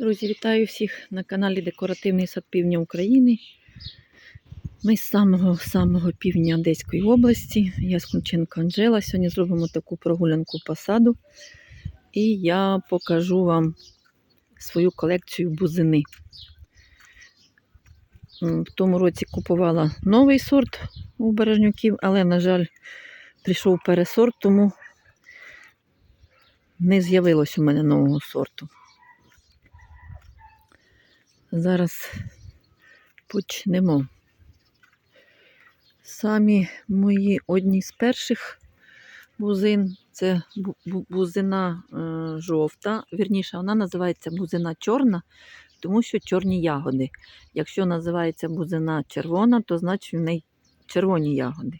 Друзі, вітаю всіх на каналі Декоративний сад Півдня України. Ми з самого самого півдня Одеської області. Я Скунченко Анжела. Сьогодні зробимо таку прогулянку по саду. І я покажу вам свою колекцію бузини. В тому році купувала новий сорт у бережнюків, але, на жаль, прийшов пересорт, тому не з'явилось у мене нового сорту. Зараз почнемо. Самі мої одні з перших бузин це бу- бу- бузина е, жовта. Вірніше, вона називається бузина чорна, тому що чорні ягоди. Якщо називається бузина червона, то значить в неї червоні ягоди.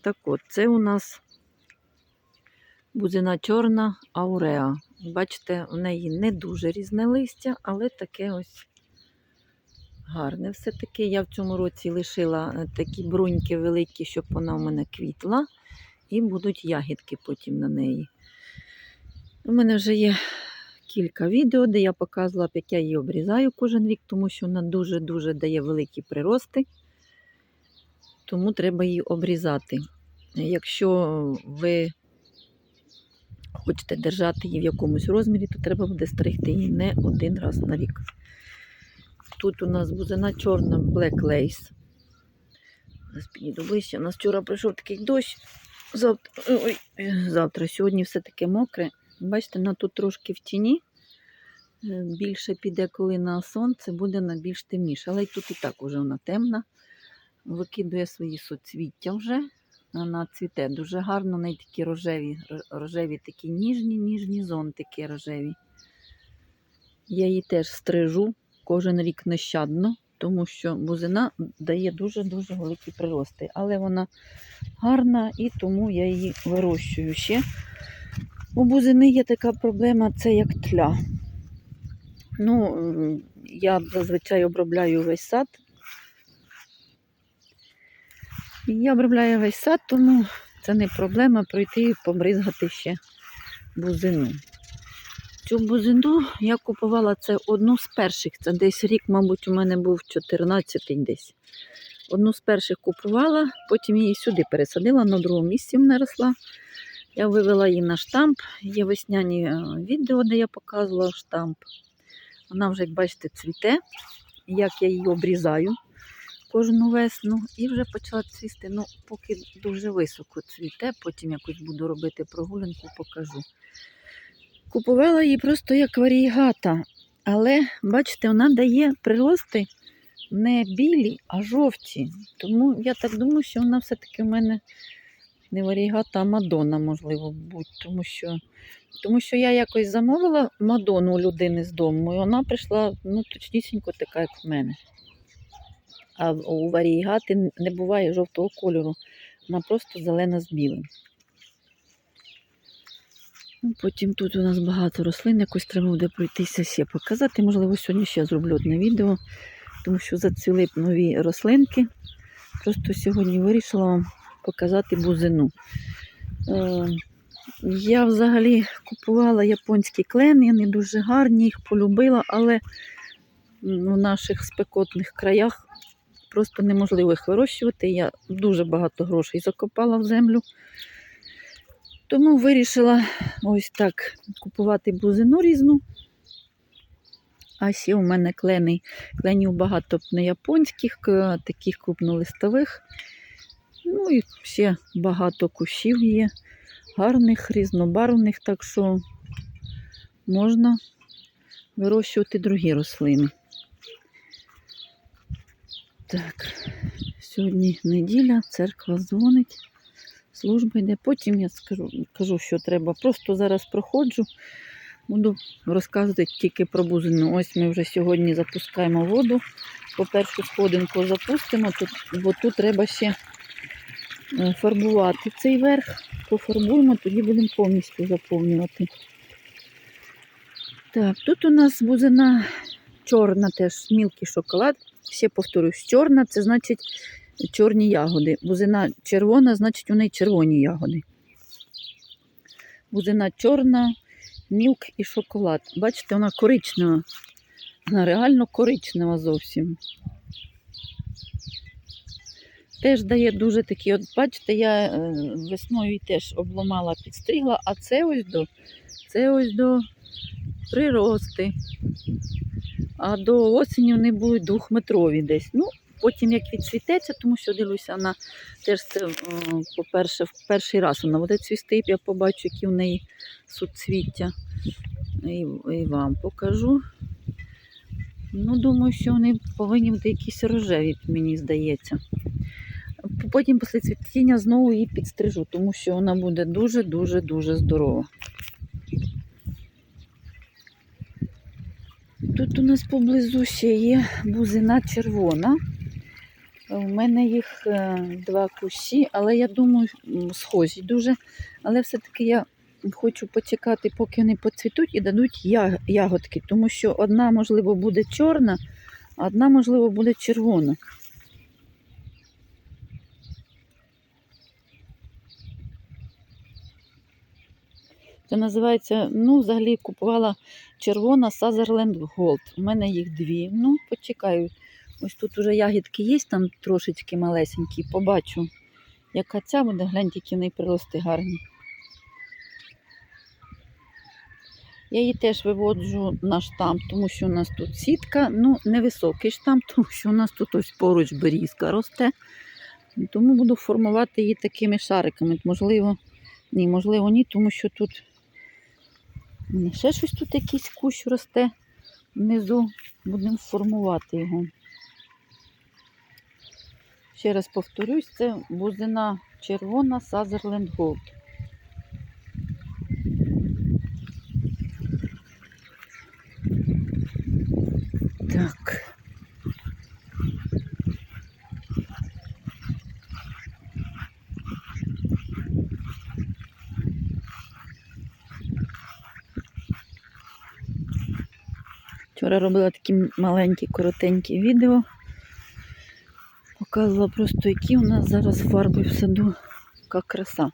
Так от, це у нас бузина чорна ауреа. Бачите, в неї не дуже різне листя, але таке ось гарне все-таки. Я в цьому році лишила е, такі бруньки великі, щоб вона у мене квітла, і будуть ягідки потім на неї. У мене вже є кілька відео, де я показувала, як я її обрізаю кожен рік, тому що вона дуже-дуже дає великі прирости, тому треба її обрізати. Якщо ви хочете держати її в якомусь розмірі, то треба буде стригти її не один раз на рік. Тут у нас бузина чорна Black Lace. Зараз підійду ближче. У нас вчора прийшов такий дощ. Завтра, ой, е, завтра, сьогодні все таке мокре. Бачите, вона тут трошки в тіні. Е, Більше піде, коли на сонце, буде на більш темніше. Але й тут і так уже вона темна. Викидує свої соцвіття вже. Вона цвіте дуже гарно, неї такі рожеві, рожеві такі ніжні, ніжні зонтики рожеві. Я її теж стрижу кожен рік нещадно, тому що бузина дає дуже-дуже великі прирости. Але вона гарна і тому я її вирощую ще. У бузини є така проблема, це як тля. Ну, я зазвичай обробляю весь сад. Я обробляю весь сад, тому це не проблема пройти і побризгати ще бузину. Цю бузину я купувала це одну з перших. Це десь рік, мабуть, у мене був 14-й десь. Одну з перших купувала, потім її сюди пересадила, на другому місці вона росла. Я вивела її на штамп. Є весняні е, відео, де я показувала штамп. Вона вже, як бачите, цвіте, як я її обрізаю кожну весну і вже почала цвісти. Ну, поки дуже високо цвіте, потім якось буду робити прогулянку, покажу. Купувала її просто як варігата, але бачите, вона дає прирости не білі, а жовті. Тому я так думаю, що вона все-таки в мене не варігата, а Мадонна, можливо, будь. Тому що, тому що я якось замовила Мадонну у людини з дому, і вона прийшла ну, точнісінько така, як в мене. А у варігати не буває жовтого кольору, вона просто зелена з білим. Потім тут у нас багато рослин, якось треба буде пройтися ще показати. Можливо, сьогодні ще зроблю одне відео, тому що зацвіли нові рослинки. Просто сьогодні вирішила вам показати бузину. Е, я взагалі купувала японські клени, вони дуже гарні, їх полюбила, але в наших спекотних краях просто неможливо їх вирощувати. Я дуже багато грошей закопала в землю. Тому вирішила ось так купувати бузину різну. А ще у мене клени, кленів багато не японських, таких крупнолистових. Ну і ще багато кущів є, гарних, різнобарвних, так що можна вирощувати другі рослини. Так, сьогодні неділя, церква дзвонить служба йде. Потім я скажу, кажу, що треба. Просто зараз проходжу, буду розказувати тільки про бузину. Ось ми вже сьогодні запускаємо воду. По першу сходинку запустимо, бо тут треба ще е, фарбувати цей верх. Пофарбуємо, тоді будемо повністю заповнювати. Так, тут у нас бузина чорна, теж мілкий шоколад. Ще повторюсь, чорна, це значить чорні ягоди. Бузина червона, значить у неї червоні ягоди. Бузина чорна, мілк і шоколад. Бачите, вона коричнева. Вона реально коричнева зовсім. Теж дає дуже такі, от бачите, я е, весною теж обломала, підстригла, а це ось до, це ось до прирости. А до осені вони будуть двохметрові десь. Ну, потім як відцвітеться, тому що дивлюся, вона теж це, по-перше, в перший раз вона буде цвісти, я побачу, які в неї суцвіття. І, і вам покажу. Ну, думаю, що вони повинні бути якісь рожеві, мені здається. Потім після цвітіння знову її підстрижу, тому що вона буде дуже-дуже-дуже здорова. Тут у нас поблизу ще є бузина червона. У мене їх е, два кущі, але я думаю, схожі дуже. Але все-таки я хочу почекати, поки вони поцвітуть і дадуть ягодки, тому що одна, можливо, буде чорна, а одна, можливо, буде червона. Це називається, ну, взагалі купувала червона Sutherland Gold. У мене їх дві. Ну, почекаю. Ось тут уже ягідки є, там трошечки малесенькі, побачу. Яка ця буде, гляньте, які в неї прирости гарні. Я її теж виводжу на штамп, тому що у нас тут сітка, ну, невисокий штамп, тому що у нас тут ось поруч берізка росте. Тому буду формувати її такими шариками. Можливо, ні, можливо, ні, тому що тут ще щось тут якийсь кущ росте внизу. Будемо формувати його. Ще раз повторюсь, це бузина червона Sutherland Gold. Так. Вчора робила такі маленькі, коротенькі відео. Показувала просто, які у нас зараз фарби в саду. Яка краса.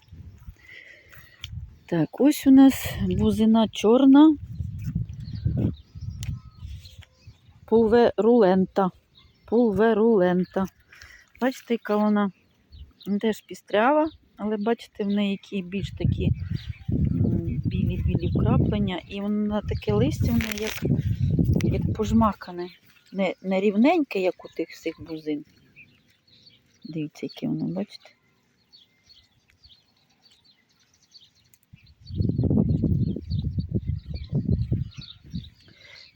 Так, ось у нас бузина чорна. Пулверулента. Пулверулента. Бачите, яка вона теж пістрява, але бачите, в неї які більш такі білі-білі вкраплення. І вона таке листя, воно як, як пожмакане. Не, не рівненьке, як у тих всіх бузин. Дивіться, яке воно, бачите?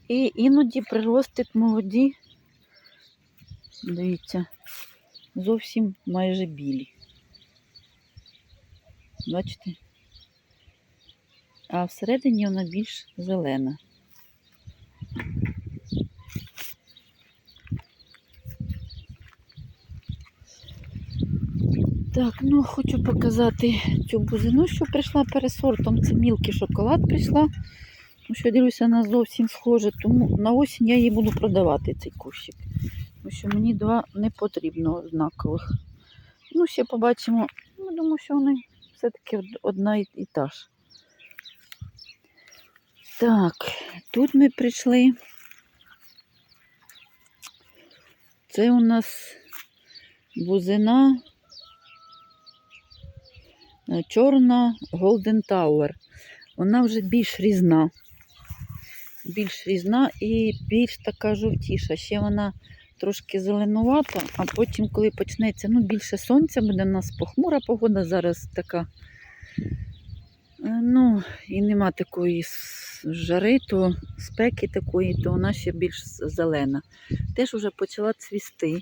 І іноді приростить молоді, дивіться, зовсім майже білі. Бачите? А всередині вона більш зелена. Так, ну хочу показати цю бузину, що прийшла пересортом. Це мілкий шоколад прийшла. Тому що дивлюся, вона зовсім схожа. Тому на осінь я її буду продавати, цей кущик. Тому що мені два не потрібно однакових. Ну, ще побачимо. Ну, думаю, що вони все-таки одна і, та ж. Так, тут ми прийшли. Це у нас бузина чорна Golden Tower. Вона вже більш різна. Більш різна і більш така жовтіша. Ще вона трошки зеленувата, а потім, коли почнеться ну, більше сонця, буде у нас похмура погода, зараз така. Е, Ну, і нема такої жари, то спеки такої, то вона ще більш зелена. Теж вже почала цвісти.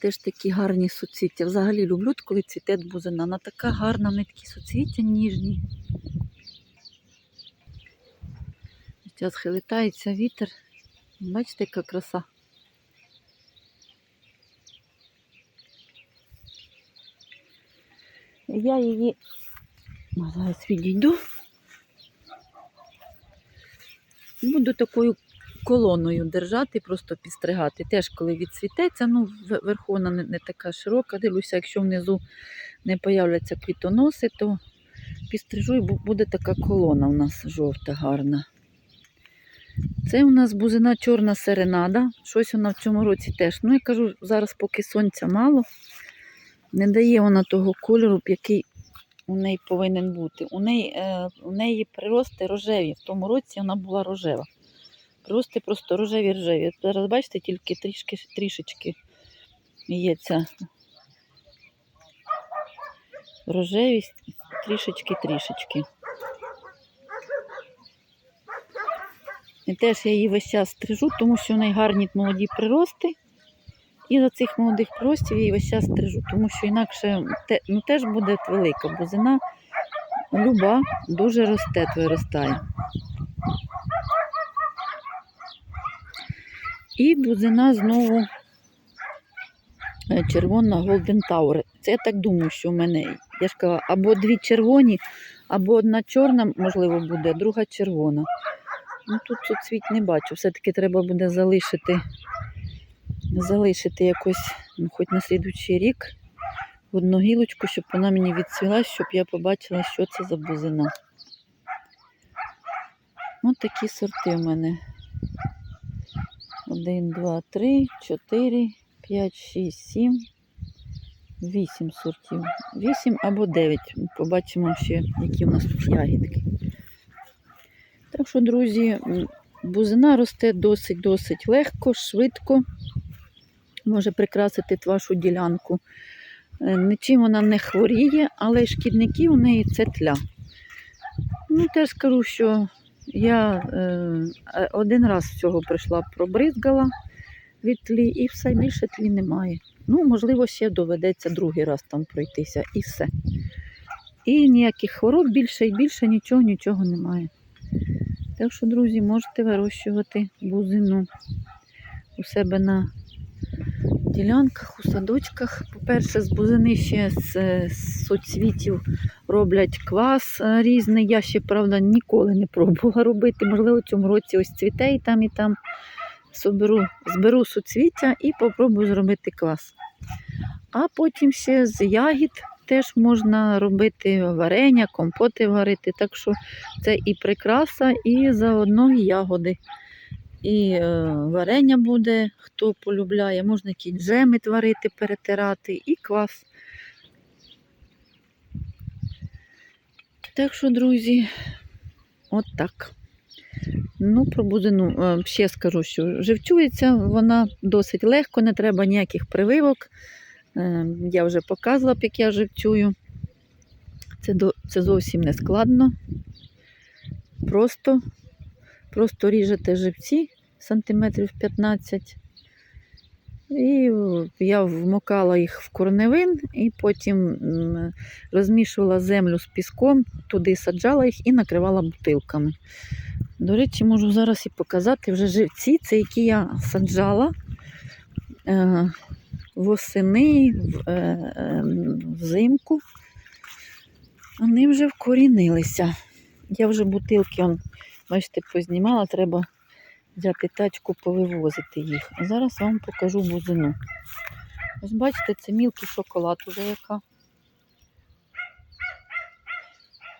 Теж такі гарні суцвіття. Взагалі люблю, коли цвіте бузина. Вона така гарна, вони такі суцвіття ніжні. Зараз хилитається вітер. Бачите, яка краса. Я її зараз відійду. Буду такою колоною держати, просто підстригати. Теж коли відцвітеться, ну в- не, не така широка. Дивлюся, якщо внизу не появляться квітоноси, то підстрижу і буде така колона у нас жовта, гарна. Це у нас бузина чорна серенада. Щось вона в цьому році теж. Ну, я кажу, зараз поки сонця мало, не дає вона того кольору, який у неї повинен бути. У неї, е, у неї прирости рожеві. В тому році вона була рожева. Прирости просто рожеві рожеві. Зараз бачите, тільки трішки, трішечки ця рожевість, трішечки-трішечки. І теж я її весь час стрижу, тому що в неї гарні молоді прирости. І за цих молодих приростів я її весь час стрижу, тому що інакше ну, теж буде велика бузина. Люба дуже росте, виростає. І бузина знову червона Golden Tower. Це я так думаю, що в мене, я ж казала, або дві червоні, або одна чорна, можливо, буде, а друга червона. Ну, тут цвіт не бачу. Все-таки треба буде залишити, залишити якось, ну, хоч на слідуючий рік, одну гілочку, щоб вона мені відцвіла, щоб я побачила, що це за бузина. Ось такі сорти в мене. Один, два, три, чотири, п'ять, шість, сім, вісім сортів. Вісім або дев'ять. Побачимо ще, які у нас тут ягідки. Так що, друзі, бузина росте досить-досить легко, швидко. Може прикрасити вашу ділянку. Е, Нічим вона не хворіє, але шкідників у неї це тля. Ну, теж скажу, що я е, е, один раз всього прийшла, пробризгала від тлі, і все більше тлі немає. Ну, можливо, ще доведеться другий раз там пройтися, і все. І ніяких хвороб більше і більше нічого, нічого немає. Так що, друзі, можете вирощувати бузину у себе на ділянках, у садочках. По-перше, з бузини ще з, з соцвітів роблять квас е, різний. Я ще, правда, ніколи не пробувала робити. Можливо, цьому році ось цвіте і там, і там. Соберу, зберу суцвіття і попробую зробити квас. А потім ще з ягід теж можна робити варення, компоти варити. Так що це і прикраса, і заодно ягоди. І е, варення буде, хто полюбляє, можна якісь джеми творити, перетирати, і квас. Так що, друзі, от так. Ну, про бузину е, ще скажу, що живчується вона досить легко, не треба ніяких прививок. Е, Я вже показувала, як я живцюю. Це, це зовсім не складно. Просто, просто ріжете живці сантиметрів 15. І я вмокала їх в корневин і потім розмішувала землю з піском, туди саджала їх і накривала бутилками. До речі, можу зараз і показати вже живці, це які я саджала е, восени, е, е, взимку. Вони вже вкорінилися. Я вже бутилки, бачите, познімала, треба взяти тачку, повивозити їх. А зараз вам покажу бузину. Ось бачите, це мілкий шоколад уже яка.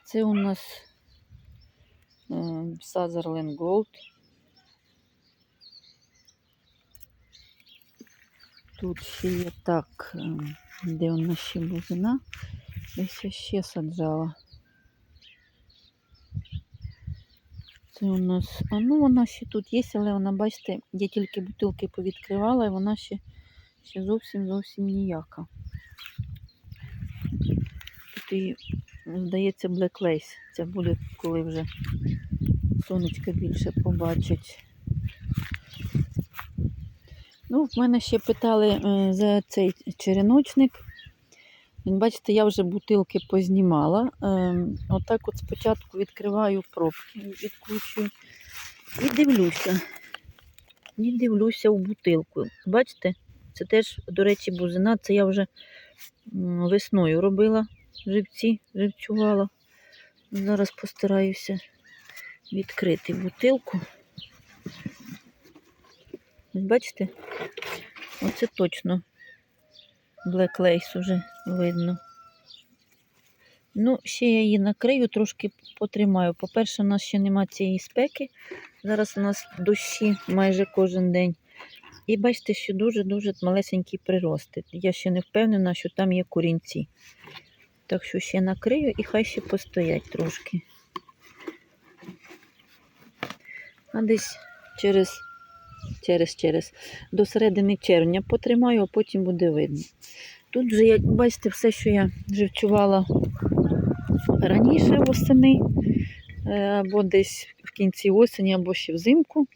Це у нас е, Sutherland Gold. Тут ще є так, е, де у нас ще бузина. Десь я ще саджала. У нас, а ну вона ще тут є, але вона, бачите, я тільки бутилки повідкривала, і вона ще, ще зовсім зовсім ніяка. Тут і, здається, Black Lace. Це буде, коли вже сонечко більше побачить. Ну, в мене ще питали е, за цей череночник. Бачите, я вже бутилки познімала. Ем, Отак от спочатку відкриваю пробки, відкручую і дивлюся. І дивлюся в бутилку. Бачите, це теж, до речі, бузина. Це я вже весною робила живці, живцювала. Зараз постараюся відкрити бутилку. Бачите? Оце точно Lace уже видно. Ну, ще я її накрию, трошки потримаю. По-перше, у нас ще нема цієї спеки. Зараз у нас дощі майже кожен день. І бачите, що дуже-дуже малесенькі прирости. Я ще не впевнена, що там є корінці. Так що ще накрию і хай ще постоять трошки. А десь через, через, через до середини червня потримаю, а потім буде видно. Тут вже, як бачите, все, що я живчувала раніше восени, е, або десь в кінці осені, або ще взимку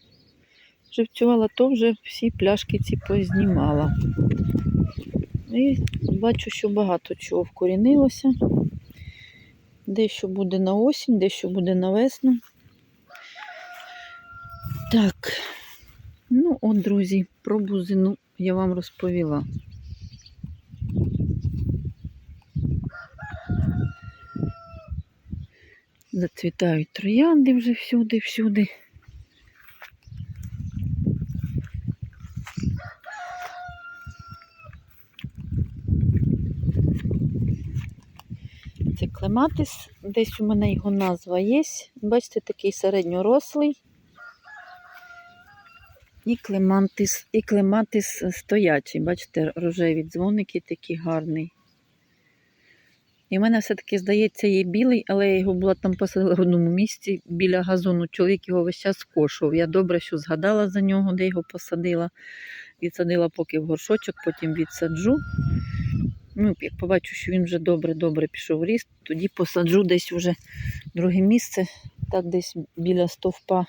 живцювала, то вже всі пляшки ці познімала. І бачу, що багато чого вкорінилося. Дещо буде на осінь, дещо буде на весну. Так, ну от, друзі, про бузину я вам розповіла. Зацвітають троянди вже всюди, всюди. Це клематис. Десь у мене його назва є. Бачите, такий середньорослий. І клематис, і клематис стоячий. Бачите, рожеві дзвоники такі гарний. І в мене все-таки, здається, є білий, але я його була там посадила в одному місці біля газону. Чоловік його весь час скошував. Я добре, що згадала за нього, де його посадила. Відсадила поки в горшочок, потім відсаджу. Ну, як побачу, що він вже добре-добре пішов ріст, тоді посаджу десь уже друге місце, так десь біля стовпа.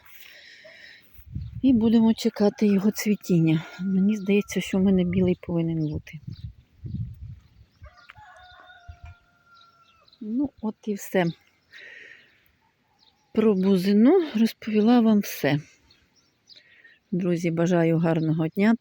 І будемо чекати його цвітіння. Мені здається, що в мене білий повинен бути. Ну, от і все. Про бузину розповіла вам все. Друзі, бажаю гарного дня,